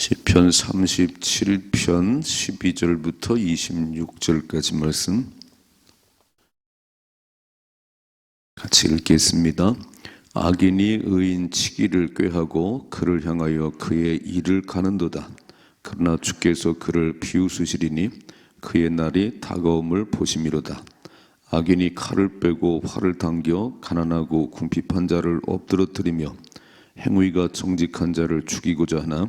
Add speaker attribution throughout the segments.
Speaker 1: 시편 37편 12절부터 26절까지 말씀 같이 읽겠습니다. 악인이 의인 치기를 꾀하고 그를 향하여 그의 일을 가는도다. 그러나 주께서 그를 비웃으시리니 그의 날이 다가옴을 보심이로다. 악인이 칼을 빼고 활을 당겨 가난하고 궁핍한 자를 엎드러뜨리며 행위가 정직한 자를 죽이고자 하나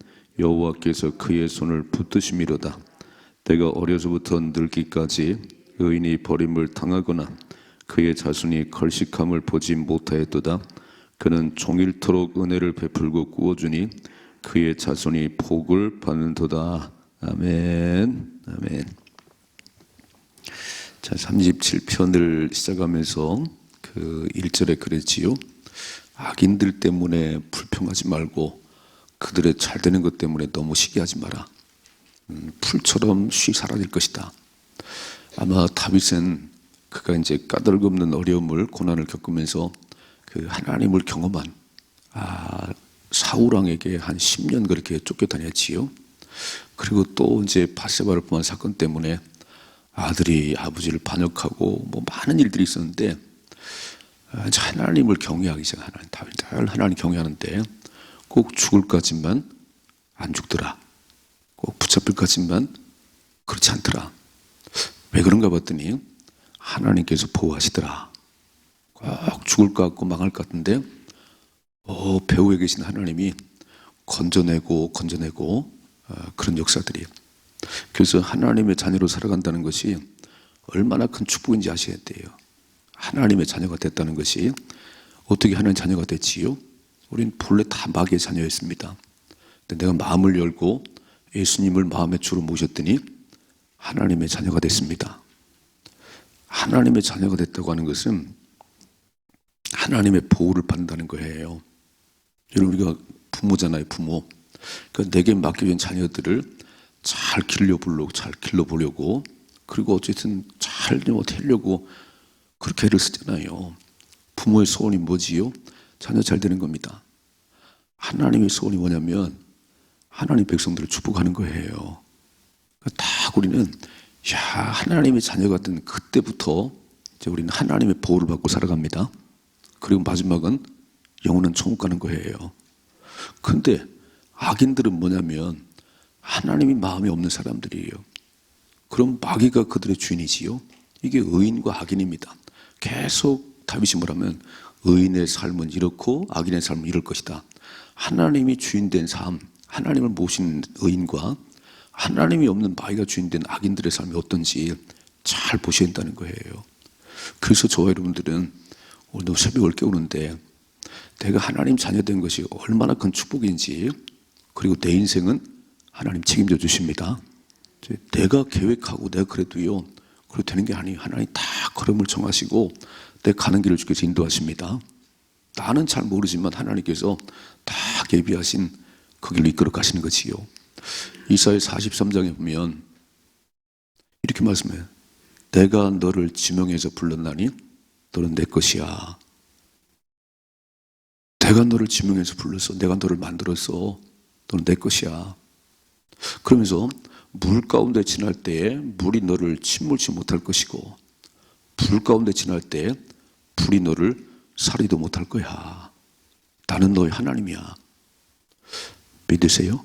Speaker 1: 여호와께서 그의 손을 붙드심이로다. 내가 어려서부터 늙기까지 의인이 버림을 당하거나 그의 자손이 걸식함을 보지 못하였도다. 그는 종일토록 은혜를 베풀고 구워주니 그의 자손이 복을 받는도다. 아멘. 아멘. 자, 37편을 시작하면서 그 1절에 그랬지요. 악인들 때문에 불평하지 말고 그들의 잘 되는 것 때문에 너무 시기하지 마라. 음, 풀처럼 쉬 사라질 것이다. 아마 다윗은 그가 이제 까닭없는 어려움을 고난을 겪으면서 그 하나님을 경험한 아, 사울 왕에게 한 10년 그렇게 쫓겨다녔지요. 그리고 또 이제 바세바를 범한 사건 때문에 아들이 아버지를 반역하고 뭐 많은 일들이 있었는데 아, 하나님을 경외하기 시작 하나님 다윗 하나님 경외하는데 꼭 죽을까지만 안 죽더라. 꼭 붙잡힐까지만 그렇지 않더라. 왜 그런가 봤더니 하나님께서 보호하시더라. 꼭 죽을 것 같고 망할 것 같은데 어, 배후에 계신 하나님이 건져내고 건져내고 어, 그런 역사들이 그래서 하나님의 자녀로 살아간다는 것이 얼마나 큰 축복인지 아셔야 돼요. 하나님의 자녀가 됐다는 것이 어떻게 하나님 자녀가 됐지요? 우린 본래 다 마귀의 자녀였습니다. 근데 내가 마음을 열고 예수님을 마음의 주로 모셨더니 하나님의 자녀가 됐습니다. 하나님의 자녀가 됐다고 하는 것은 하나님의 보호를 받는다는 거예요. 여러분 우리가 부모잖아요, 부모. 그러니까 내게 맡겨진 자녀들을 잘 길러보려고, 잘 길러보려고, 그리고 어쨌든 잘 되려고 그렇게 애를 쓰잖아요. 부모의 소원이 뭐지요? 자녀 잘 되는 겁니다. 하나님의 소원이 뭐냐면 하나님 백성들을 축복하는 거예요. 딱 우리는 야 하나님의 자녀가 된 그때부터 이제 우리는 하나님의 보호를 받고 살아갑니다. 그리고 마지막은 영원한 천국 가는 거예요. 근데 악인들은 뭐냐면 하나님이 마음이 없는 사람들이에요. 그럼 마귀가 그들의 주인이지요. 이게 의인과 악인입니다. 계속 다윗이 뭐라면 의인의 삶은 이렇고 악인의 삶은 이럴 것이다. 하나님이 주인된 삶, 하나님을 모신 의인과 하나님이 없는 마귀가 주인된 악인들의 삶이 어떤지 잘 보셔야 한다는 거예요. 그래서 저와 여러분들은 오늘도 새벽 을 깨우는데 내가 하나님 자녀된 것이 얼마나 큰 축복인지 그리고 내 인생은 하나님 책임져 주십니다. 내가 계획하고 내가 그래도요 그래도 되는 게 아니에요. 하나님 다 걸음을 정하시고 내 가는 길을 주께서 인도하십니다. 나는 잘 모르지만 하나님께서 다 예비하신 그 길로 이끌어 가시는 거지요. 이사의 43장에 보면 이렇게 말씀해요. 내가 너를 지명해서 불렀나니 너는 내 것이야. 내가 너를 지명해서 불렀어. 내가 너를 만들었어. 너는 내 것이야. 그러면서 물 가운데 지날 때에 물이 너를 침몰치 못할 것이고 불 가운데 지날 때 불이 너를 살이도 못할 거야. 나는 너의 하나님이야. 믿으세요?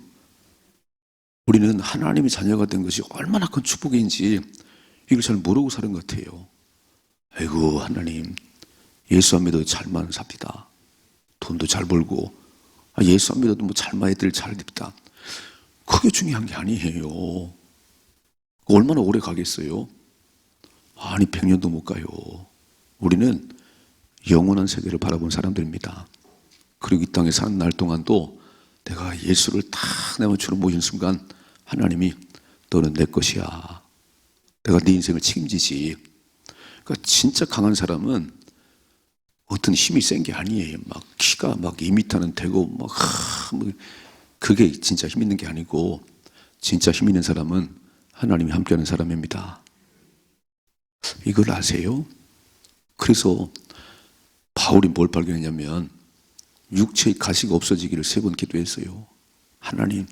Speaker 1: 우리는 하나님의 자녀가 된 것이 얼마나 큰 축복인지 이걸 잘 모르고 사는 것 같아요. 아이고 하나님 예수 안 믿어도 잘만 삽니다. 돈도 잘 벌고 아, 예수 안 믿어도 뭐 잘만 애들 잘 입다. 그게 중요한 게 아니에요. 얼마나 오래 가겠어요? 아니 100년도 못 가요. 우리는 영원한 세계를 바라본 사람들입니다. 그리고 이 땅에 사는 날 동안도 내가 예수를 딱내 맞추러 모신 순간 하나님이 너는 내 것이야. 내가 네 인생을 책임지지. 그러니까 진짜 강한 사람은 어떤 힘이 센 게 아니에요. 막 키가 막 2미터는 되고 막 하, 뭐 그게 진짜 힘 있는 게 아니고 진짜 힘 있는 사람은 하나님이 함께하는 사람입니다. 이걸 아세요? 그래서 바울이 뭘 발견했냐면 육체의 가시가 없어지기를 세 번 기도했어요. 하나님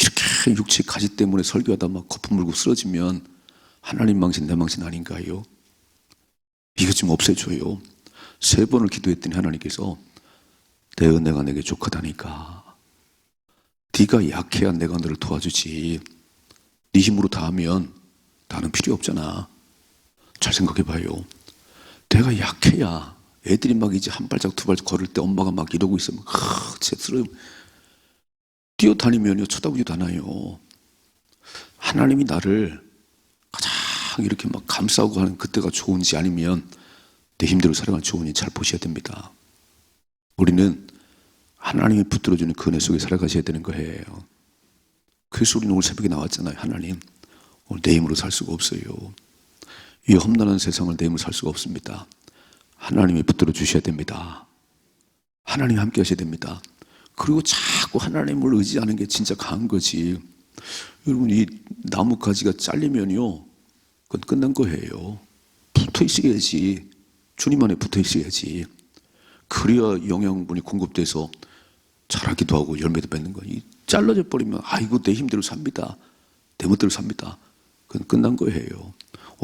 Speaker 1: 이렇게 육체의 가시 때문에 설교하다 막 거품 물고 쓰러지면 하나님 망신 내 망신 아닌가요? 이거 좀 없애줘요. 세 번을 기도했더니 하나님께서 내 은혜가 내게 족하다니까. 네가 약해야 내가 너를 도와주지. 네 힘으로 다 하면 나는 필요 없잖아. 잘 생각해봐요. 내가 약해야 애들이 막 이제 한 발짝 두 발짝 걸을 때 엄마가 막 이러고 있으면 하, 진짜 쓰러요. 뛰어다니면요 쳐다보지도 않아요. 하나님이 나를 가장 이렇게 막 감싸고 하는 그때가 좋은지 아니면 내 힘대로 살아가는 좋은지 잘 보셔야 됩니다. 우리는 하나님이 붙들어주는 그 은혜 속에 살아가셔야 되는 거예요. 그래서 우리는 오늘 새벽에 나왔잖아요. 하나님, 오늘 내 힘으로 살 수가 없어요. 이 험난한 세상을 내 힘으로 살 수가 없습니다. 하나님이 붙들어 주셔야 됩니다. 하나님 함께 하셔야 됩니다. 그리고 자꾸 하나님을 의지하는 게 진짜 강한 거지. 여러분, 이 나무 가지가 잘리면요. 그건 끝난 거예요. 붙어 있어야지. 주님 안에 붙어 있어야지. 그래야 영양분이 공급돼서 자라기도 하고 열매도 맺는. 이 잘라져 버리면 아이고 내 힘대로 삽니다. 내 멋대로 삽니다. 그건 끝난 거예요.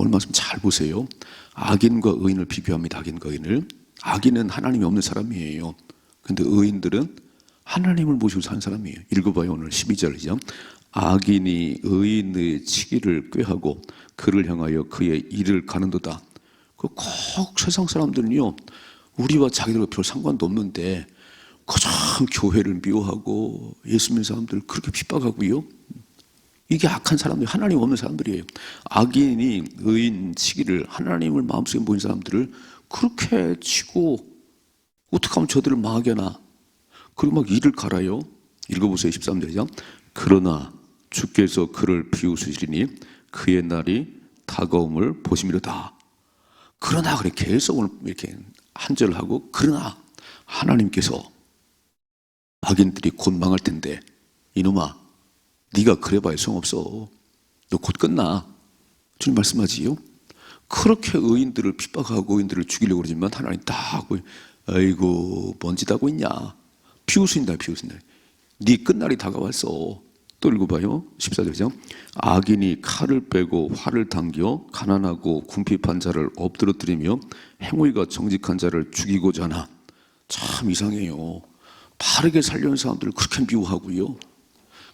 Speaker 1: 오늘 말씀 잘 보세요. 악인과 의인을 비교합니다. 악인과 의인을. 악인은 하나님이 없는 사람이에요. 근데 의인들은 하나님을 모시고 사는 사람이에요. 읽어봐요. 오늘 12절이죠. 악인이 의인의 치기를 꾀하고 그를 향하여 그의 일을 가는도다. 그 꼭 세상 사람들은요. 우리와 자기들과 별 상관도 없는데 가장 교회를 미워하고 예수 믿는 사람들을 그렇게 핍박하고요. 이게 악한 사람들, 하나님 없는 사람들이에요. 악인이 의인 치기를 하나님을 마음속에 모인 사람들을 그렇게 치고 어떻게 하면 저들을 하나. 그리고 막 이를 갈아요. 읽어보세요. 13절이죠. 그러나 주께서 그를 비웃으시리니 그의 날이 다가옴을 보심이로다. 그러나 그래 계속 오늘 이렇게 한절 하고 그러나 하나님께서 악인들이 곧 망할 텐데 이놈아 네가 그래봐야 소용없어. 너 곧 끝나. 주님 말씀하지요. 그렇게 의인들을 핍박하고 의인들을 죽이려고 그러지만 하나님 딱 아이고 뭔 짓 하고 있냐. 비웃으신다 비웃으신다. 네 끝날이 다가왔어. 또 읽어봐요. 14절이죠. 악인이 칼을 빼고 활을 당겨 가난하고 궁핍한 자를 엎드러뜨리며 행위가 정직한 자를 죽이고자 하나. 참 이상해요. 바르게 살려는 사람들을 그렇게 미워하고요.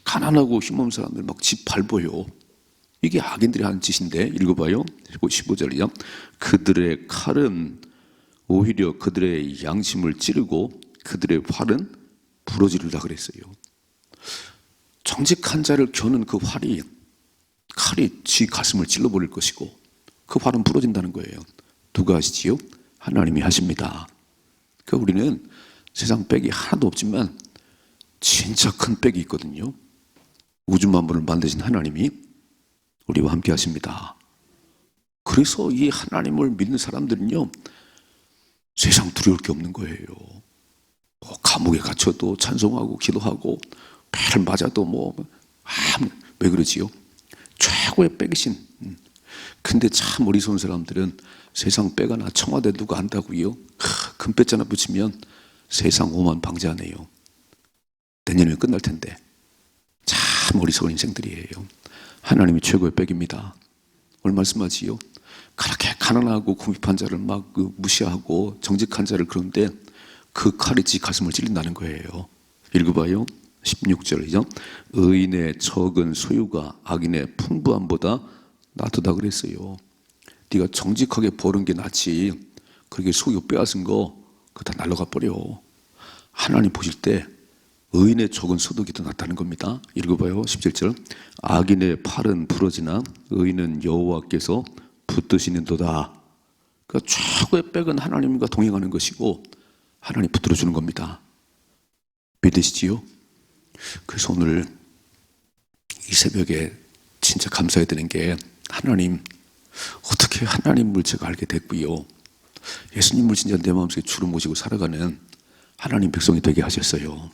Speaker 1: 가난하고 힘없는 사람들 막 집 밟아요. 이게 악인들이 하는 짓인데 읽어봐요. 15절이요. 그들의 칼은 오히려 그들의 양심을 찌르고 그들의 활은 부러지르다 그랬어요. 정직한 자를 겨는 그 활이 칼이 지 가슴을 찔러버릴 것이고 그 활은 부러진다는 거예요. 누가 하시지요? 하나님이 하십니다. 그 우리는 세상 백이 하나도 없지만 진짜 큰 백이 있거든요. 우주 만물을 만드신 하나님이 우리와 함께 하십니다. 그래서 이 하나님을 믿는 사람들은요, 세상 두려울 게 없는 거예요. 뭐 감옥에 갇혀도 찬송하고 기도하고 배를 맞아도 뭐, 아, 왜 그러지요? 최고의 백이신. 음. 근데 참 어리석은 사람들은 세상 빼가나 청와대 누가 안다고요? 하나 붙이면 세상 오만 방지하네요. 내년에 끝날 텐데. 참 어리석은 인생들이에요. 하나님이 최고의 백입니다. 오늘 말씀하지요. 그렇게 가난하고 궁핍한 자를 막그 무시하고 정직한 자를 그런데 그 칼이 지 가슴을 찔린다는 거예요. 읽어봐요. 16절이죠. 의인의 적은 소유가 악인의 풍부함보다 놔두다 그랬어요. 네가 정직하게 버는 게 낫지. 그렇게 속이고 빼앗은 거 그거 다 날라가 버려. 하나님 보실 때 의인의 적은 소득이 더 낫다는 겁니다. 읽어봐요. 17절. 악인의 팔은 부러지나 의인은 여호와께서 붙드시는도다. 그러니까 최고의 백은 하나님과 동행하는 것이고 하나님 붙들어 주는 겁니다. 믿으시지요? 그래서 오늘 이 새벽에 진짜 감사해야 되는 게 하나님 어떻게 하나님을 제가 알게 됐고요. 예수님을 진짜 내 마음속에 주로 모시고 살아가는 하나님 백성이 되게 하셨어요.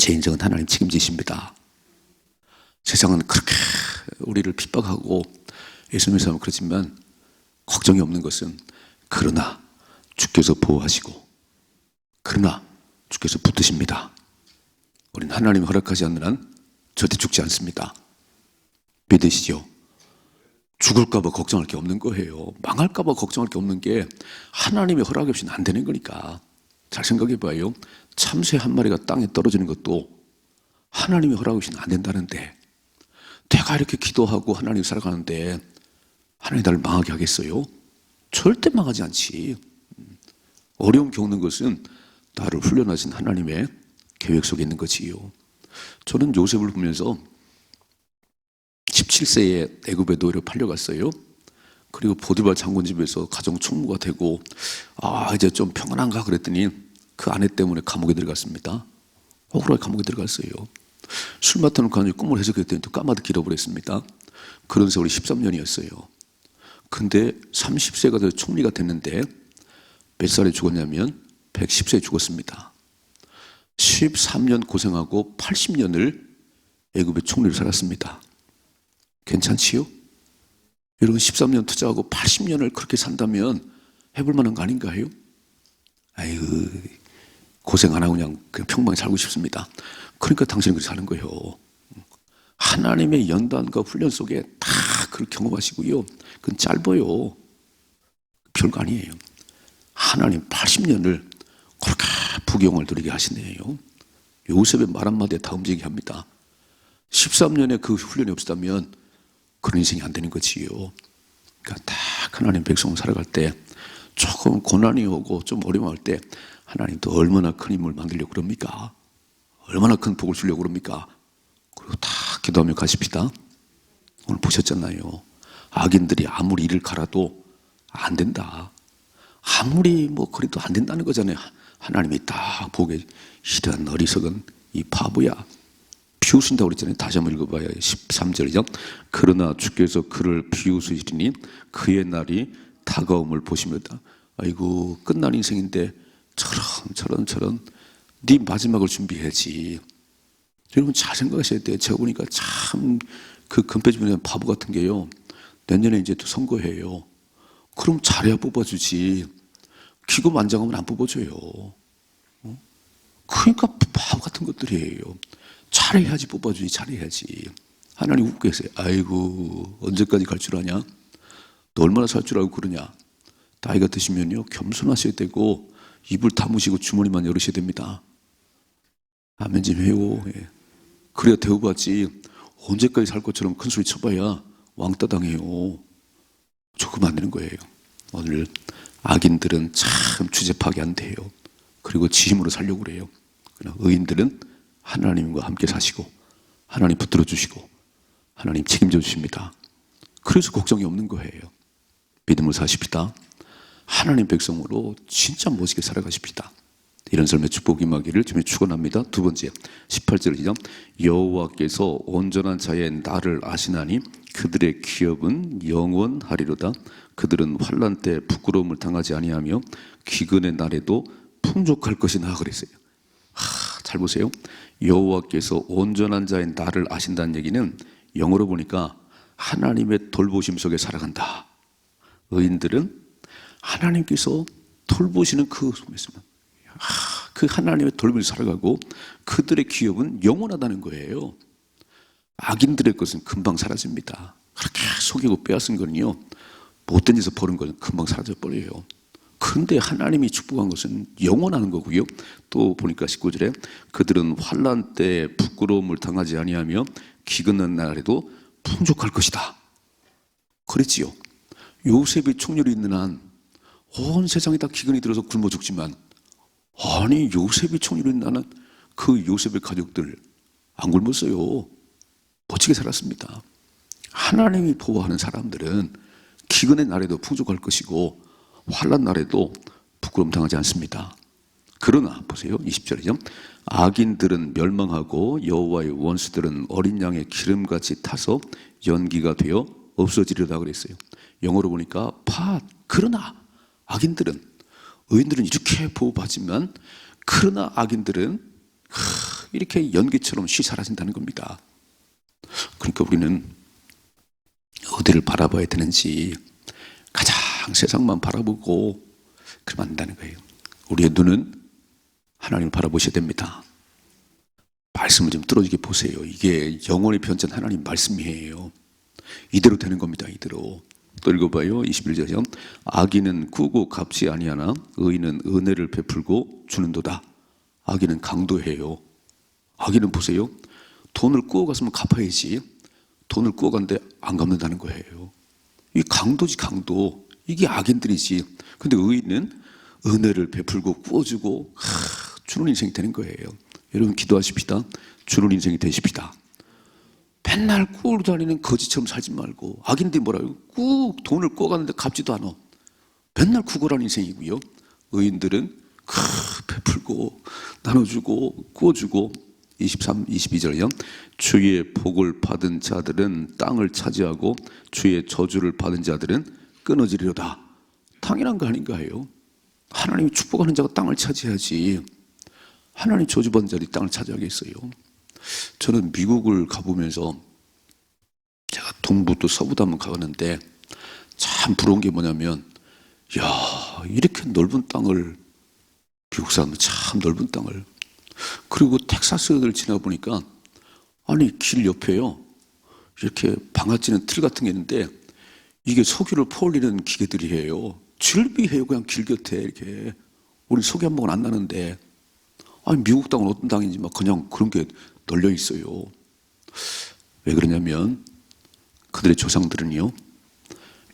Speaker 1: 제 인생은 하나님 책임지십니다. 세상은 그렇게 우리를 핍박하고 예수님을 사면 그렇지만 걱정이 없는 것은 그러나 주께서 보호하시고 그러나 주께서 붙드십니다. 우리는 하나님 허락하지 않는 한 절대 죽지 않습니다. 믿으시죠? 죽을까봐 걱정할 게 없는 거예요. 망할까봐 걱정할 게 없는 게 하나님의 허락 없이는 안 되는 거니까. 잘 생각해 봐요. 참새 한 마리가 땅에 떨어지는 것도 하나님의 허락 없이는 안 된다는데 내가 이렇게 기도하고 하나님 살아가는데 하나님 나를 망하게 하겠어요? 절대 망하지 않지. 어려움 겪는 것은 나를 훈련하신 하나님의 계획 속에 있는 거지요. 저는 요셉을 보면서 17세에 애굽의 노예로 팔려갔어요. 그리고 보디발 장군 집에서 가정 총무가 되고 아 이제 좀 평안한가 그랬더니 그 아내 때문에 감옥에 들어갔습니다. 억울하게 감옥에 들어갔어요. 술 맡아놓고 아주 꿈을 해석했더니 또 까마득히 잃어버렸습니다. 그런 세월이 13년이었어요. 근데 30세가 돼서 총리가 됐는데 몇 살에 죽었냐면 110세에 죽었습니다. 13년 고생하고 80년을 애굽의 총리로 살았습니다. 괜찮지요? 여러분 13년 투자하고 80년을 그렇게 산다면 해볼 만한 거 아닌가요? 아이고 고생 안 하고 그냥, 그냥 평범히 살고 싶습니다. 그러니까 당신은 그렇게 사는 거예요. 하나님의 연단과 훈련 속에 다 그걸 경험하시고요. 그건 짧아요. 별거 아니에요. 하나님 80년을 그렇게 부경을 누리게 하시네요. 요셉의 말 한마디에 다 움직이게 합니다. 13년의 그 훈련이 없었다면 그런 인생이 안 되는 거지요. 그러니까 딱 하나님 백성 살아갈 때 조금 고난이 오고 좀 어려움할 때 하나님도 얼마나 큰 힘을 만들려고 그럽니까? 얼마나 큰 복을 주려고 그럽니까? 그리고 다 기도하며 가십시다. 오늘 보셨잖아요. 악인들이 아무리 이를 갈아도 안 된다. 아무리 뭐 그래도 안 된다는 거잖아요. 하나님이 딱 보게 이런 어리석은 이 바보야. 비우신다고 그랬잖아요. 다시 한번 읽어봐요. 13절이죠. 그러나 주께서 그를 비우시리니 그의 날이 다가옴을 보시면다. 아이고 끝난 인생인데 저런 저런 저런 네 마지막을 준비해야지. 여러분 잘 생각하셔야 돼요. 제가 보니까 참 그 금패 주변에 바보 같은 게요. 내년에 이제 또 선거해요. 그럼 잘해야 뽑아주지. 기고 만장하면 안 뽑아줘요. 어? 그러니까 바보 같은 것들이에요. 잘해야지 뽑아주지, 잘해야지. 하나님 웃고 계세요. 아이고, 언제까지 갈 줄 아냐? 너 얼마나 살 줄 알고 그러냐? 나이가 드시면요, 겸손하셔야 되고, 입을 다무시고 주머니만 열으셔야 됩니다. 아멘 좀 해요. 예. 그래야 대우받지. 언제까지 살 것처럼 큰 소리 쳐봐야 왕따 당해요. 조금 안 되는 거예요. 오늘 악인들은 참 주제 파악이 안 돼요. 그리고 지힘으로 살려고 그래요. 그러나 의인들은 하나님과 함께 사시고 하나님 붙들어 주시고 하나님 책임져 주십니다. 그래서 걱정이 없는 거예요. 믿음을 사십시다. 하나님 백성으로 진짜 멋지게 살아가십시다. 이런 삶의 축복이 임하기를 주님 축원합니다. 두 번째 18절 이죠. 여호와께서 온전한 자의 나를 아시나니 그들의 기업은 영원하리로다. 그들은 환란 때 부끄러움을 당하지 아니하며 기근의 날에도 풍족할 것이나 그랬어요. 하, 잘 보세요. 여호와께서 온전한 자의 나를 아신다는 얘기는 영어로 보니까 하나님의 돌보심 속에 살아간다. 의인들은 하나님께서 돌보시는 그 있으면 아, 그 하나님의 돌보심 살아가고 그들의 기업은 영원하다는 거예요. 악인들의 것은 금방 사라집니다. 그렇게 속이고 빼앗은 거는요, 못된 짓을 버는 거는 금방 사라져 버려요. 그런데 하나님이 축복한 것은 영원한 거고요. 또 보니까 19절에 그들은 환란 때 부끄러움을 당하지 아니하며 기근한 날에도 풍족할 것이다. 그랬지요. 요셉이 총률이 있는 한 온 세상이 다 기근이 들어서 굶어 죽지만 아니 요셉이 있는 한은 그 요셉의 가족들 안 굶었어요. 멋지게 살았습니다. 하나님이 보호하는 사람들은 기근의 날에도 풍족할 것이고 환란 날에도 부끄럼 당하지 않습니다. 그러나 보세요. 20절이죠. 악인들은 멸망하고 여호와의 원수들은 어린 양의 기름같이 타서 연기가 되어 없어지려다 그랬어요. 영어로 보니까 파 그러나 악인들은 의인들은 이렇게 보호받지만 그러나 악인들은 하, 이렇게 연기처럼 쉬 사라진다는 겁니다. 그러니까 우리는 어디를 바라봐야 되는지 가장 세상만 바라보고 그러면 안 된다는 거예요. 우리의 눈은 하나님을 바라보셔야 됩니다. 말씀을 좀 뚫어지게 보세요. 이게 영원히 변전 하나님 말씀이에요. 이대로 되는 겁니다. 이대로. 또 읽어봐요. 21절이요. 악인은 꾸고 갚지 아니하나 의인은 은혜를 베풀고 주는도다. 악인은 강도해요. 악인은 보세요. 돈을 꾸어 갔으면 갚아야지. 돈을 꾸어 갔는데 안 갚는다는 거예요. 이 강도지 강도. 이게 악인들이지. 근데 의인은 은혜를 베풀고 꾸어주고 하, 주는 인생이 되는 거예요. 여러분 기도하십시다. 주는 인생이 되십시다. 맨날 꾸으로 다니는 거지처럼 살지 말고 악인들이 뭐라고 꾹 돈을 꾸어갔는데 갚지도 않아. 맨날 구걸하는 인생이고요. 의인들은 크 베풀고 나눠주고 꾸어주고 23, 22절이요. 주의 복을 받은 자들은 땅을 차지하고 주의 저주를 받은 자들은 끊어지리로다. 당연한 거 아닌가요? 하나님이 축복하는 자가 땅을 차지하지. 하나님 저주받은 자들이 땅을 차지하겠어요. 저는 미국을 가보면서 제가 동부도 서부도 한번 가봤는데 참 부러운 게 뭐냐면 야 이렇게 넓은 땅을 미국 사람들 참 넓은 땅을. 그리고 텍사스를 지나 보니까 아니 길 옆에요. 이렇게 방아찌는 틀 같은 게 있는데 이게 석유를 퍼올리는 기계들이에요. 즐비해요. 그냥 길 곁에 이렇게. 우리 석유 한 방울 안 나는데. 아니 미국 땅은 어떤 땅인지 막 그냥 그런 게 널려 있어요 왜 그러냐면 그들의 조상들은요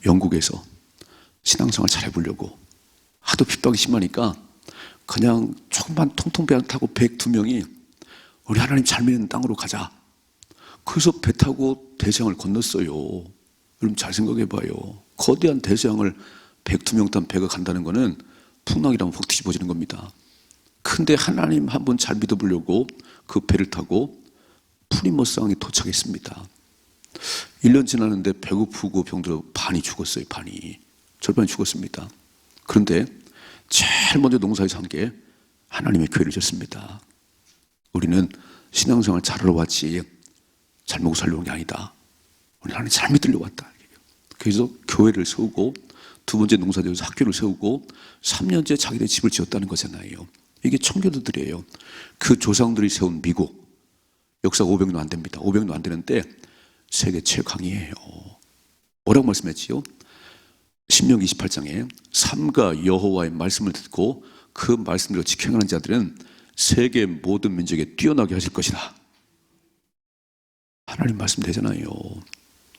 Speaker 1: 영국에서 신앙생활 잘해보려고 하도 핍박이 심하니까 그냥 조금만 통통 배 타고 백두 명이 우리 하나님 잘 믿는 땅으로 가자. 그래서 배 타고 대서양을 건넜어요. 여러분 잘 생각해 봐요. 거대한 대서양을 백두명탄 배가 간다는 거는 풍랑이라면 훅 뒤집어지는 겁니다. 근데 하나님 한번 잘 믿어보려고 그 배를 타고 프리머스항에 도착했습니다. 1년 지났는데 배고프고 병들어 반이 죽었어요, 반이. 절반이 죽었습니다. 그런데 제일 먼저 농사에서 한 게 하나님의 교회를 졌습니다. 우리는 신앙생활 잘하러 왔지 잘 먹고 살려고 온게 아니다. 우리 하나님 잘 믿으려고 왔다. 그래서 교회를 세우고 두 번째 농사지어서 학교를 세우고 3년째 자기네 집을 지었다는 거잖아요. 이게 청교도들이에요. 그 조상들이 세운 미국 역사가 500년 안 됩니다. 500년 안 되는데 세계 최강이에요. 뭐라고 말씀했지요? 신명 28장에 삼가 여호와의 말씀을 듣고 그 말씀대로 지켜가는 자들은 세계 모든 민족에 뛰어나게 하실 것이다. 하나님 말씀 되잖아요.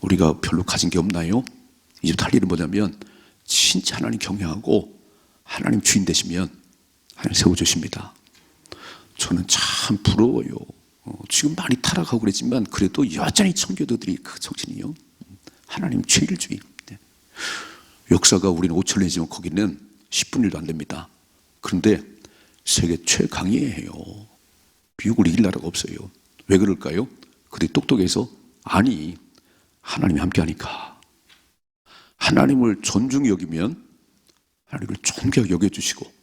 Speaker 1: 우리가 별로 가진 게 없나요? 이제 할 일은 뭐냐면 진짜 하나님 경외하고 하나님 주인 되시면 하나님 세워주십니다. 저는 참 부러워요. 어, 지금 많이 타락하고 그랬지만 그래도 여전히 청교도들이 그 정신이요. 하나님 죄일주의. 네. 역사가 우리는 5천 년이지만 거기는 10분 1도 안 됩니다. 그런데 세계 최강이에요. 미국을 이길 나라가 없어요. 왜 그럴까요? 그들이 똑똑해서 아니 하나님이 함께하니까 하나님을 존중히 여기면 하나님을 존귀하게 여겨주시고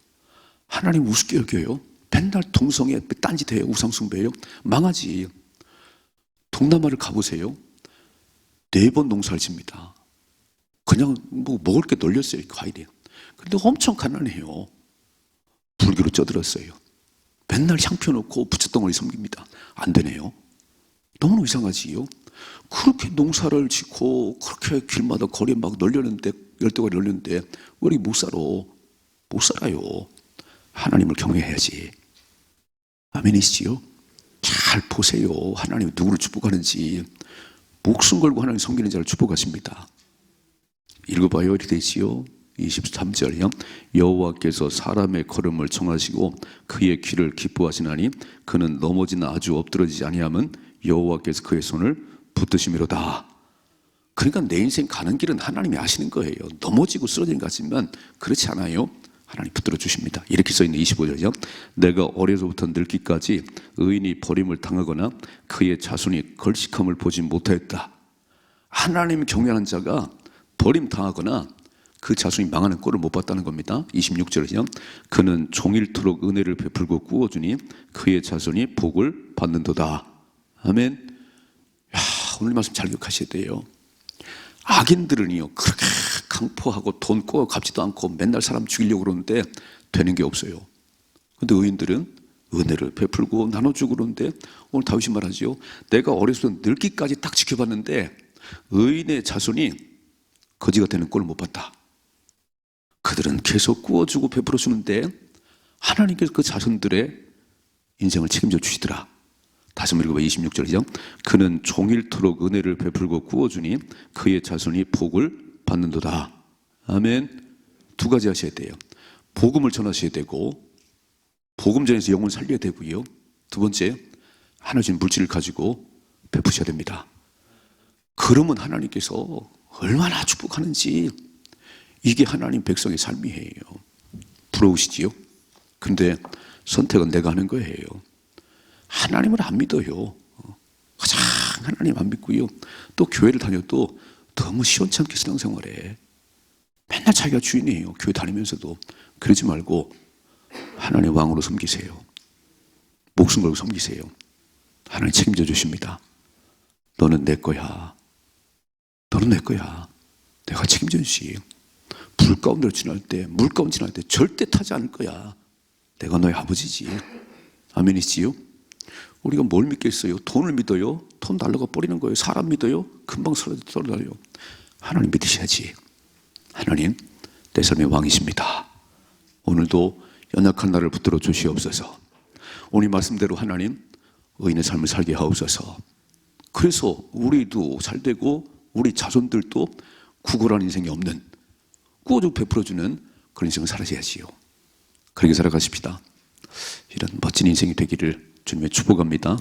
Speaker 1: 하나님 우습게 여겨요. 맨날 동성애 딴짓해요. 우상숭배예요. 망하지. 동남아를 가보세요. 네 번 농사를 집니다. 그냥 뭐 먹을 게 널렸어요. 과일이. 근데 엄청 가난해요. 불교로 쪄들었어요. 맨날 향 펴놓고 부처덩어리 섬깁니다. 안 되네요. 너무 이상하지요? 그렇게 농사를 짓고 그렇게 길마다 거리에 막 널렸는데 열대가 널렸는데 왜 이렇게 못 살아? 못 살아요. 하나님을 경외해야지. 아멘이시지요? 잘 보세요. 하나님이 누구를 축복하는지 목숨 걸고 하나님 섬기는 자를 축복하십니다. 읽어봐요. 이렇게 되지요. 23절이요. 여호와께서 사람의 걸음을 청하시고 그의 귀를 기뻐하시나니 그는 넘어지나 아주 엎드러지지 아니함은 여호와께서 그의 손을 붙드심이로다. 그러니까 내 인생 가는 길은 하나님이 아시는 거예요. 넘어지고 쓰러진 것 같지만 그렇지 않아요. 하나님 붙들어 주십니다. 이렇게 써 있는 25절이요. 내가 어려서부터 늙기까지 의인이 버림을 당하거나 그의 자손이 걸식함을 보지 못하였다. 하나님 경외하는 자가 버림 당하거나 그 자손이 망하는 꼴을 못 봤다는 겁니다. 26절이요. 그는 종일토록 은혜를 베풀고 구워주니 그의 자손이 복을 받는도다. 아멘. 야, 오늘 말씀 잘 기억하셔야 돼요. 악인들은요 그렇게 강포하고 돈 꼬아 갚지도 않고 맨날 사람 죽이려고 그러는데 되는 게 없어요. 근데 의인들은 은혜를 베풀고 나눠주고 그러는데 오늘 다윗이 말하죠. 내가 어려서 늙기까지 딱 지켜봤는데 의인의 자손이 거지가 되는 꼴을 못 봤다. 그들은 계속 구워주고 베풀어 주는데 하나님께서 그 자손들의 인생을 책임져 주시더라. 다시 한번 읽어봐 26절이죠. 그는 종일토록 은혜를 베풀고 구워주니 그의 자손이 복을 받는도다. 아멘. 두 가지 하셔야 돼요. 복음을 전하셔야 되고 복음 전에서 영혼 살려야 되고요. 두 번째 하나 준 물질을 가지고 베푸셔야 됩니다. 그러면 하나님께서 얼마나 축복하는지 이게 하나님 백성의 삶이에요. 부러우시지요? 근데 선택은 내가 하는 거예요. 하나님을 안 믿어요. 가장 하나님 안 믿고요. 또 교회를 다녀도 너무 시원찮게 신앙생활해. 맨날 자기가 주인이에요. 교회 다니면서도. 그러지 말고 하나님 왕으로 섬기세요. 목숨 걸고 섬기세요. 하나님 책임져 주십니다. 너는 내 거야. 너는 내 거야. 내가 책임져 주시. 불 가운데로 지날 때, 물 가운데 지날 때 절대 타지 않을 거야. 내가 너의 아버지지. 아멘이지요? 우리가 뭘 믿겠어요? 돈을 믿어요? 돈 달러가 버리는 거예요. 사람 믿어요? 금방 썰어달요. 하나님 믿으셔야지. 하나님, 내 삶의 왕이십니다. 오늘도 연약한 나를 붙들어 주시옵소서. 오늘 말씀대로 하나님, 의인의 삶을 살게 하옵소서. 그래서 우리도 잘 되고 우리 자손들도 구걸한 인생이 없는 꾸어주고 베풀어주는 그런 인생을 살아야지요. 그렇게 살아가십시다. 이런 멋진 인생이 되기를 주님의 축복합니다.